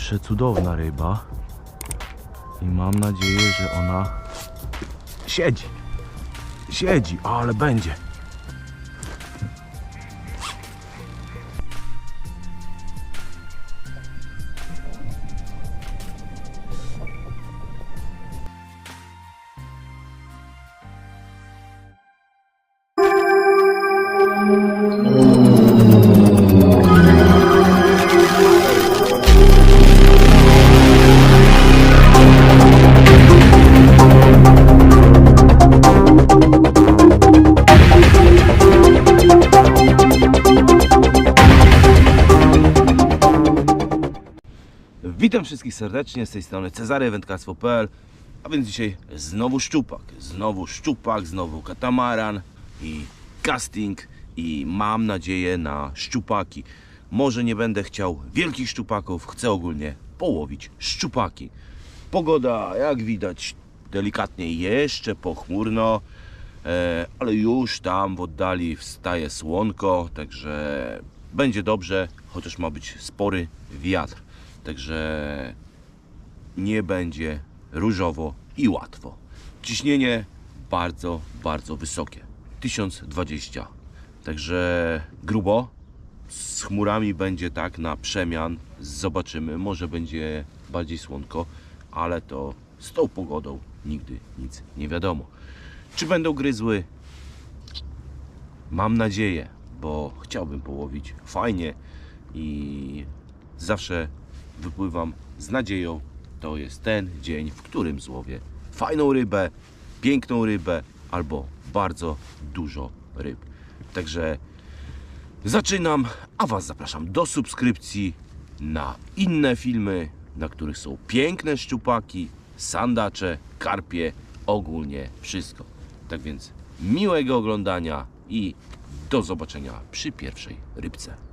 przecudowna ryba. I mam nadzieję, że ona siedzi. Siedzi, ale będzie. Witam wszystkich serdecznie, z tej strony Cezary Wędkarstwo.pl A więc dzisiaj znowu szczupak, znowu szczupak, znowu katamaran i casting i mam nadzieję na szczupaki. Może nie będę chciał wielkich szczupaków, chcę ogólnie połowić szczupaki. Pogoda, jak widać, delikatnie jeszcze pochmurno, e, ale już tam w oddali wstaje słonko, także będzie dobrze, chociaż ma być spory wiatr. Także nie będzie różowo i łatwo. Ciśnienie bardzo, bardzo wysokie. 1020. Także grubo. Z chmurami będzie tak na przemian. Zobaczymy. Może będzie bardziej słonko, ale to z tą pogodą nigdy nic nie wiadomo. Czy będą gryzły? Mam nadzieję, bo chciałbym połowić fajnie i zawsze wypływam z nadzieją. To jest ten dzień, w którym złowię fajną rybę, piękną rybę albo bardzo dużo ryb. Także zaczynam, a Was zapraszam do subskrypcji na inne filmy, na których są piękne szczupaki, sandacze, karpie, ogólnie wszystko. Tak więc miłego oglądania i do zobaczenia przy pierwszej rybce.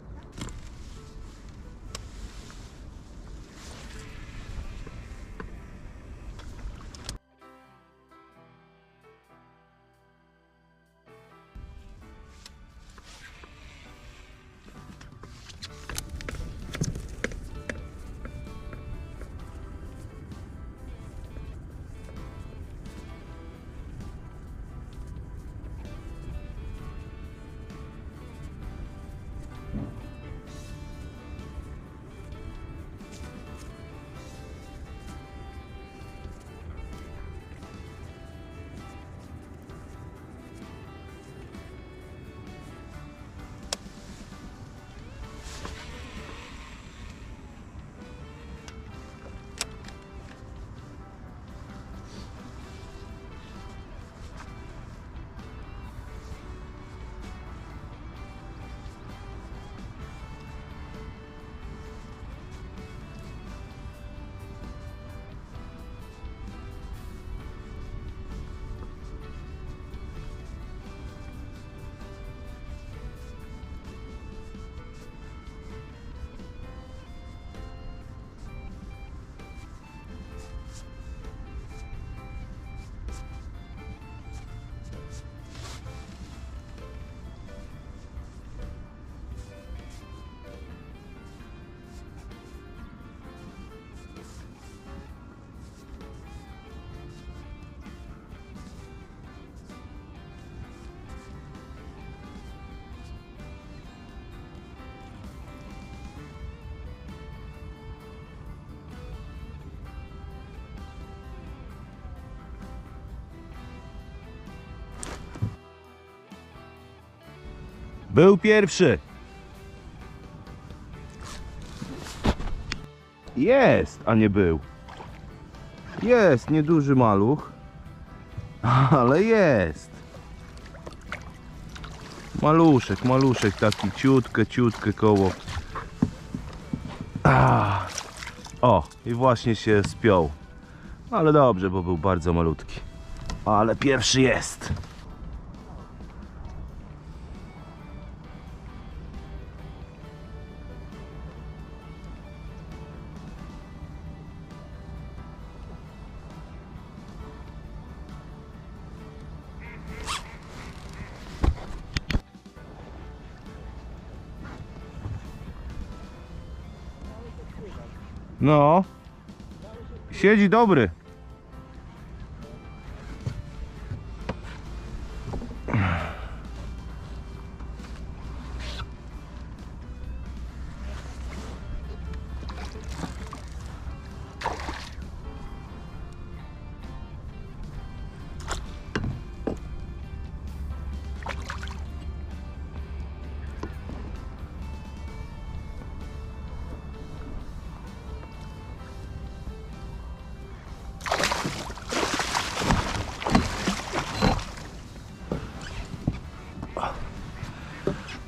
Był pierwszy. Jest, a nie był. Jest, nieduży maluch. Ale jest. Maluszek, maluszek taki ciutkę, ciutkę koło. Ah. O, i właśnie się spiął. Ale dobrze, bo był bardzo malutki. Ale pierwszy jest. No. Siedzi dobry.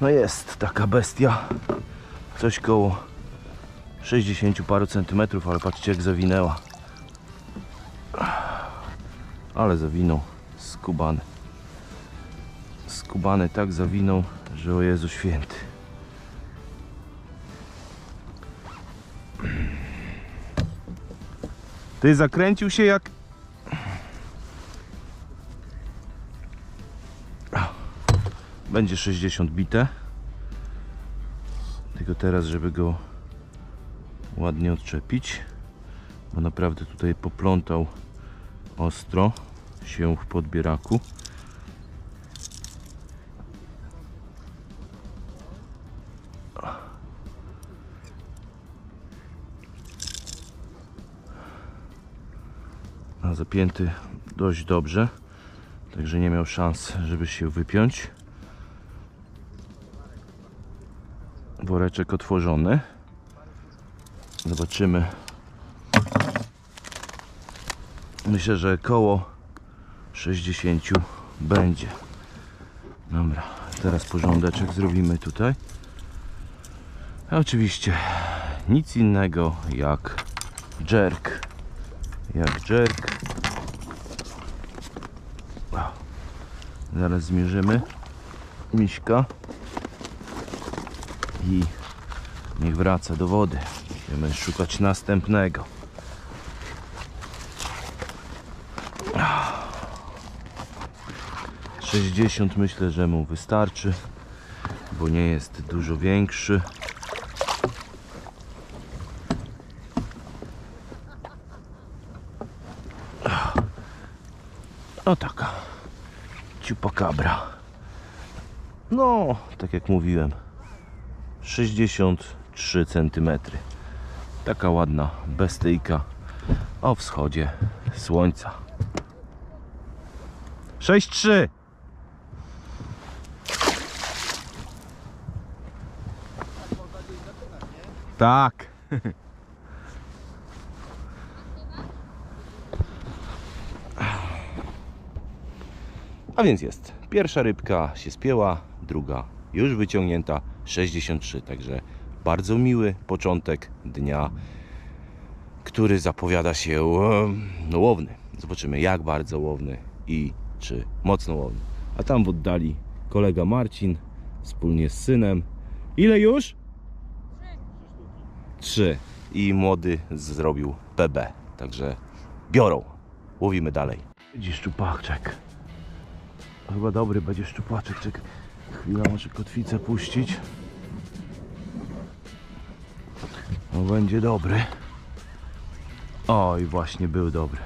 No jest taka bestia. Coś koło 60 paru centymetrów, ale patrzcie jak zawinęła. Ale zawinął. Skubany. Skubany tak zawinął, że o Jezu święty. Ty zakręcił się jak... Będzie 60 bite. Tylko teraz, żeby go ładnie odczepić, bo naprawdę tutaj poplątał ostro się w podbieraku. Zapięty dość dobrze, także nie miał szans, żeby się wypiąć. Woreczek otworzony. Zobaczymy. Myślę, że koło 60 będzie. Dobra, teraz porządeczek zrobimy tutaj. A oczywiście nic innego jak jerk. Jak jerk. Zaraz zmierzymy. Miśka i niech wraca do wody. Będziemy szukać następnego. Sześćdziesiąt myślę, że mu wystarczy, bo nie jest dużo większy. O taka ciupakabra. No, tak jak mówiłem, 63 cm. Taka ładna bestyjka o wschodzie słońca. 6-3. Tak. A więc jest. Pierwsza rybka się spięła, druga już wyciągnięta 63. Także bardzo miły początek dnia, który zapowiada się łowny. Zobaczymy jak bardzo łowny i czy mocno łowny. A tam w oddali kolega Marcin wspólnie z synem. Ile już? Trzy. I młody zrobił PB. Także biorą. Łowimy dalej. Będzie szczupaczek. Chyba dobry będzie szczupaczek. Czekaj. Chwila, muszę kotwicę puścić. No będzie dobry. Oj, właśnie był dobry.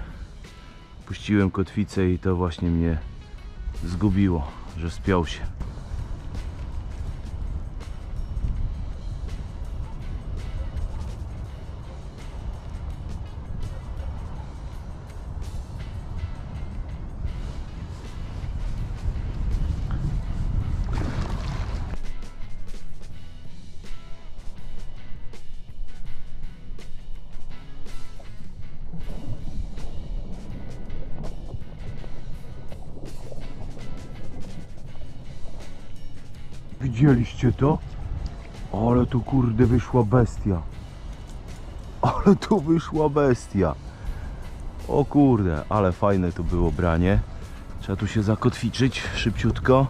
Puściłem kotwicę i to właśnie mnie zgubiło, że spiął się. Widzieliście to? Ale tu kurde wyszła bestia. Ale tu wyszła bestia. O kurde, ale fajne to było branie. Trzeba tu się zakotwiczyć szybciutko.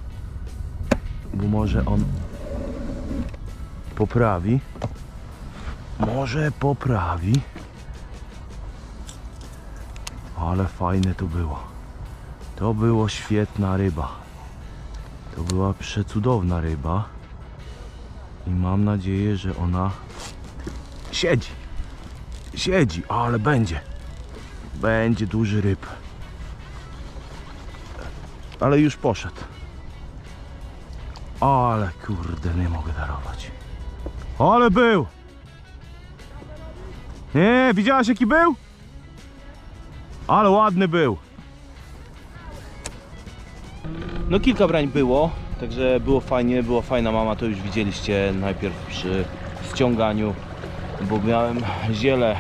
Bo może on poprawi. Może poprawi. Ale fajne to było. To było świetna ryba. To była przecudowna ryba. I mam nadzieję, że ona siedzi. Siedzi, ale będzie. Będzie duży ryb. Ale już poszedł. Ale kurde, nie mogę darować. Ale był! Nie, widziałaś jaki był? Ale ładny był. No kilka brań było, także było fajnie, była fajna mama, to już widzieliście najpierw przy ściąganiu, bo miałem ziele,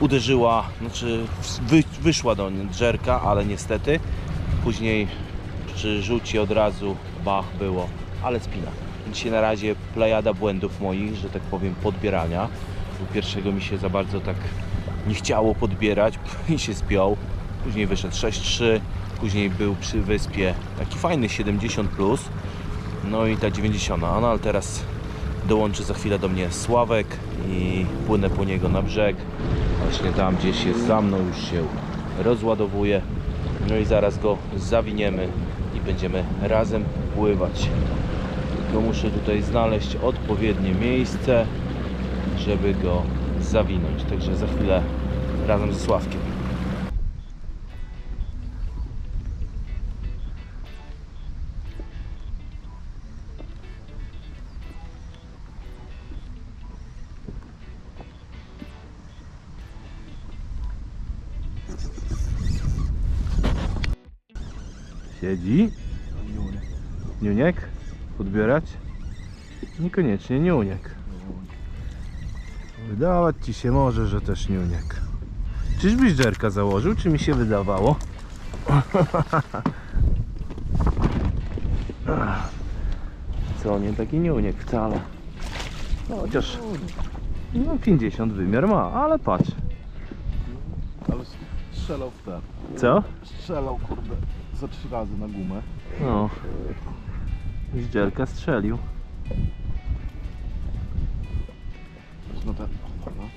uderzyła, znaczy wy, wyszła do niej dżerka, ale niestety później przy rzucie od razu bach było, ale spina. Dzisiaj na razie plejada błędów moich, że tak powiem, podbierania. U pierwszego mi się za bardzo tak nie chciało podbierać i się spiął. Później wyszedł 6-3, później był przy wyspie taki fajny 70 plus, no i ta 90, no ale teraz dołączy za chwilę do mnie Sławek i płynę po niego na brzeg. Właśnie tam gdzieś jest za mną, już się rozładowuje. No i zaraz go zawiniemy i będziemy razem pływać. Tylko muszę tutaj znaleźć odpowiednie miejsce, żeby go zawinąć. Także za chwilę razem ze Sławkiem. Siedzi. Niuniek? Podbierać? Niekoniecznie niuniek. Wydawać ci się może, że też niuniek. Czyżbyś dżerka założył, czy mi się wydawało? Co, nie taki niuniek wcale. No, chociaż no 50 wymiar ma, ale patrz. Ale strzelał w ten. Co? Strzelał, kurde, za trzy razy na gumę. No. Z dżerka strzelił. No ten. No.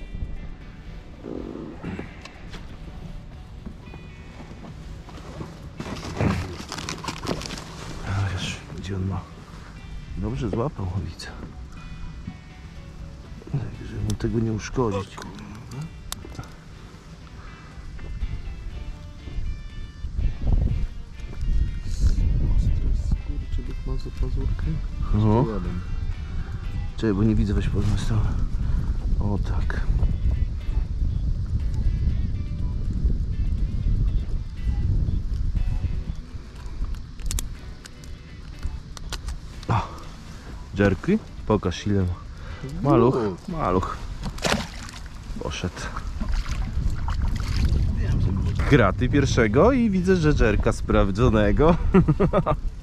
Chociaż gdzie on ma? Dobrze złapał widzę. Żeby mu tego nie uszkodzić. Czekaj, bo nie widzę, weź po stronę. O tak. Dżerki? Pokaż ile ma. Maluch, maluch. Poszedł. Kraty pierwszego i widzę, że dżerka sprawdzonego.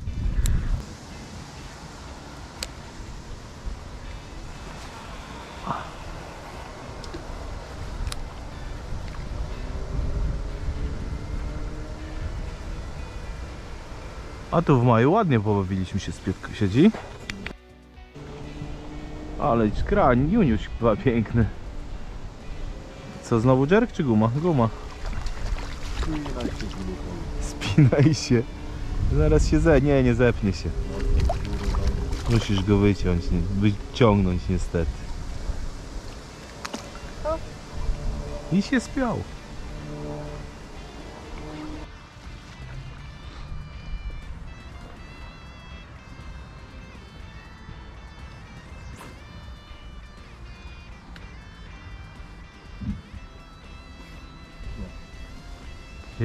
A tu w maju ładnie pobawiliśmy się z Piotką. Siedzi? Ale krań, Juniuś chyba piękny. Co, znowu dżerk czy guma? Guma. Spinaj się. Zaraz się ze... Nie, nie zepnie się. Musisz go wyciąć, nie? wyciągnąć niestety. I się spiął.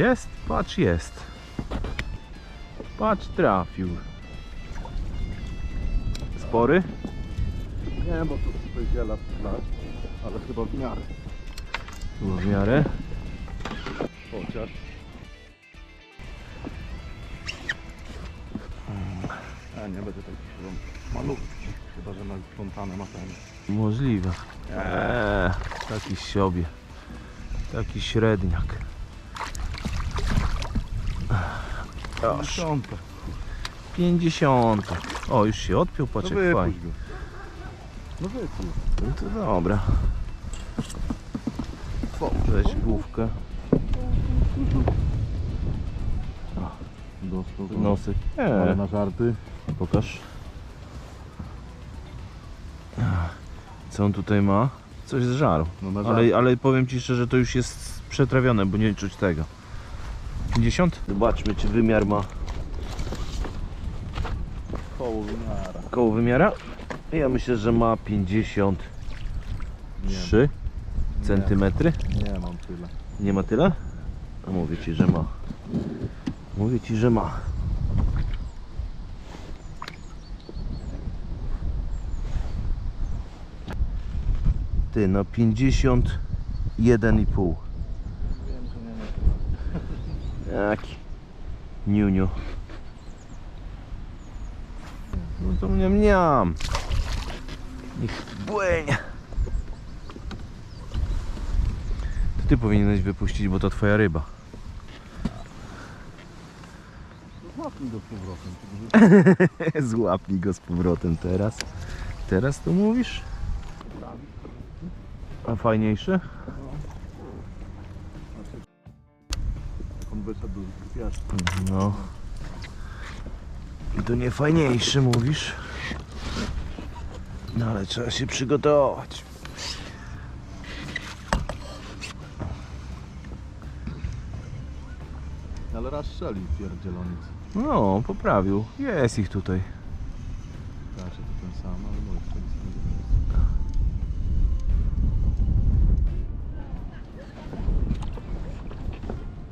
Jest? Patrz, jest. Patrz, trafił. Spory? Nie, bo to tutaj ziela plać, ale chyba w miarę. Było w miarę. Chociaż. A nie będę taki chyba malutki. Chyba, że na fontanę ma ten. Możliwe. Eee, taki sobie. Taki średniak. Dziesiąte. 50. O, już się odpiął, No patrz jak fajnie. No wypuść. No to dobra. Weź główkę. Dostał. Nosek. Ale na żarty. pokaż. Co on tutaj ma? Coś z żaru. No Ale, ale powiem Ci szczerze, to już jest przetrawione, bo nie czuć tego. 50? Zobaczmy, czy wymiar ma koło wymiara. koło wymiara. Ja myślę, że ma 53 Nie, centymetry. nie mam tyle. Nie ma tyle? A mówię Ci, że ma. Mówię Ci, że ma. Ty, no 51,5. Wiem, że nie ma. Jaki? Niuniu. No to mnie mniam. Niech błynie. To ty powinieneś wypuścić, bo to twoja ryba. Złapnij do powrotem. Złapnij go z powrotem teraz. Teraz to mówisz? A fajniejszy? Wyszedł do piasku. No. I to nie fajniejszy mówisz? No ale trzeba się przygotować. Ale raz strzelił pierdzielonic. No, poprawił. Jest ich tutaj. Znaczy to ten sam, ale no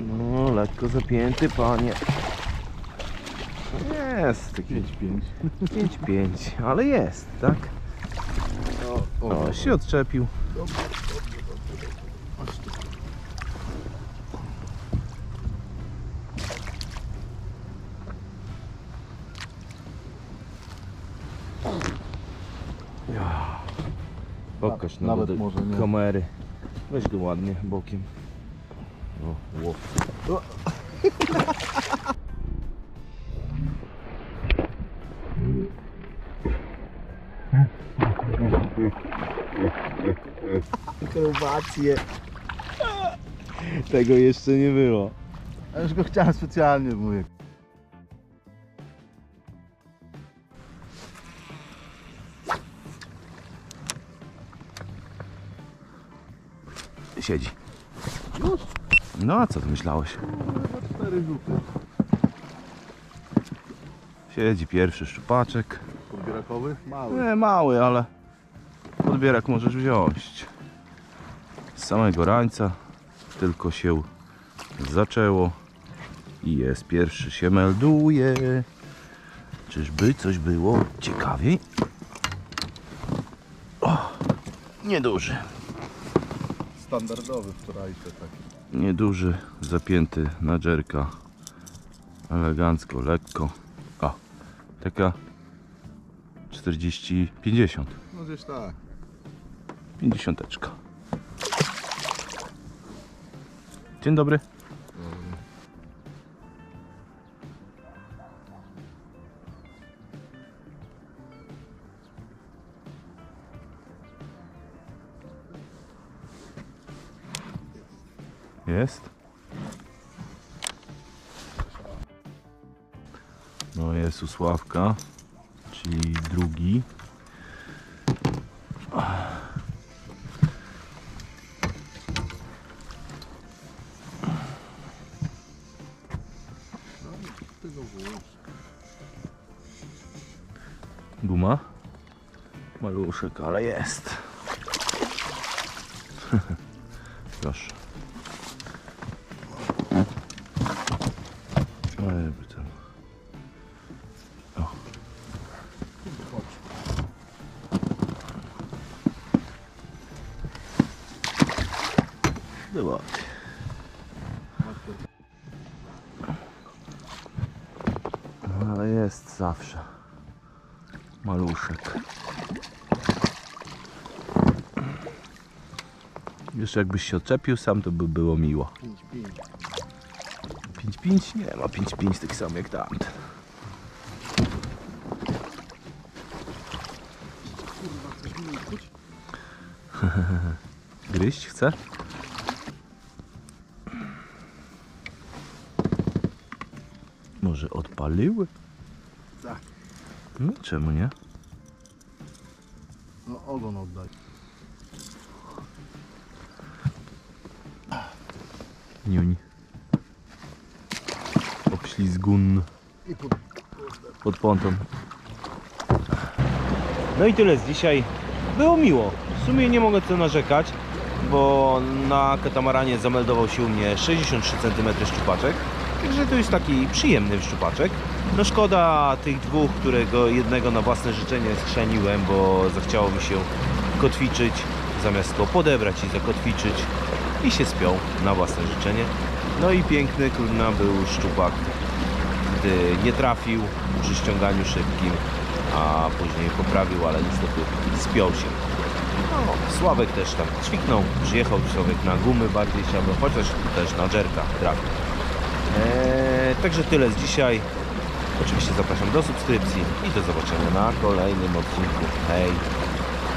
No, lekko zapięty, panie. Jest taki 5-5. 5-5, ale jest, tak? O, O, się odczepił. Ja. Pokaż Na- nawet może nie. kamery. Weź go ładnie bokiem. O, łop. Akrobacje. Tego jeszcze nie było. Ja już go chciałem specjalnie, mówię. Siedzi. No a co ty myślałeś? Cztery rzuty. Siedzi pierwszy szczupaczek. Podbierakowy? Mały. Nie mały, ale podbierak możesz wziąć. Z samego rańca tylko się zaczęło i jest pierwszy się melduje. Czyżby coś było ciekawiej? O, nieduży. Standardowy wczorajszy taki. Nieduży, zapięty na dżerka. Elegancko, lekko. O, taka 40-50. No gdzieś tak. Pięćdziesiąteczka. Dzień dobry. Jest. No jest u Sławka, czyli drugi. Guma. Maluszek, ale jest. Proszę. Jeszcze jakbyś się odczepił sam, to by było miło. 5-5. 5-5? Nie ma 5-5 tak samo jak tamten. Gryźć chce? Może odpaliły? Tak. No czemu nie? ogon oddaj. Niuń. Obślizgun. I pod, pod. No i tyle z dzisiaj. Było miło. W sumie nie mogę co narzekać, bo na katamaranie zameldował się u mnie 63 cm szczupaczek. Także to jest taki przyjemny szczupaczek. No szkoda tych dwóch, którego jednego na własne życzenie schrzeniłem, bo zachciało mi się kotwiczyć, zamiast go podebrać i zakotwiczyć i się spiął na własne życzenie. No i piękny kurna był szczupak, gdy nie trafił przy ściąganiu szybkim, a później poprawił, ale niestety spiął się. No, Sławek też tam ćwiknął, przyjechał Sławek na gumy bardziej chciałbym, chociaż też na dżerka trafił. Eee, także tyle z dzisiaj. Oczywiście zapraszam do subskrypcji i do zobaczenia na kolejnym odcinku. Hej!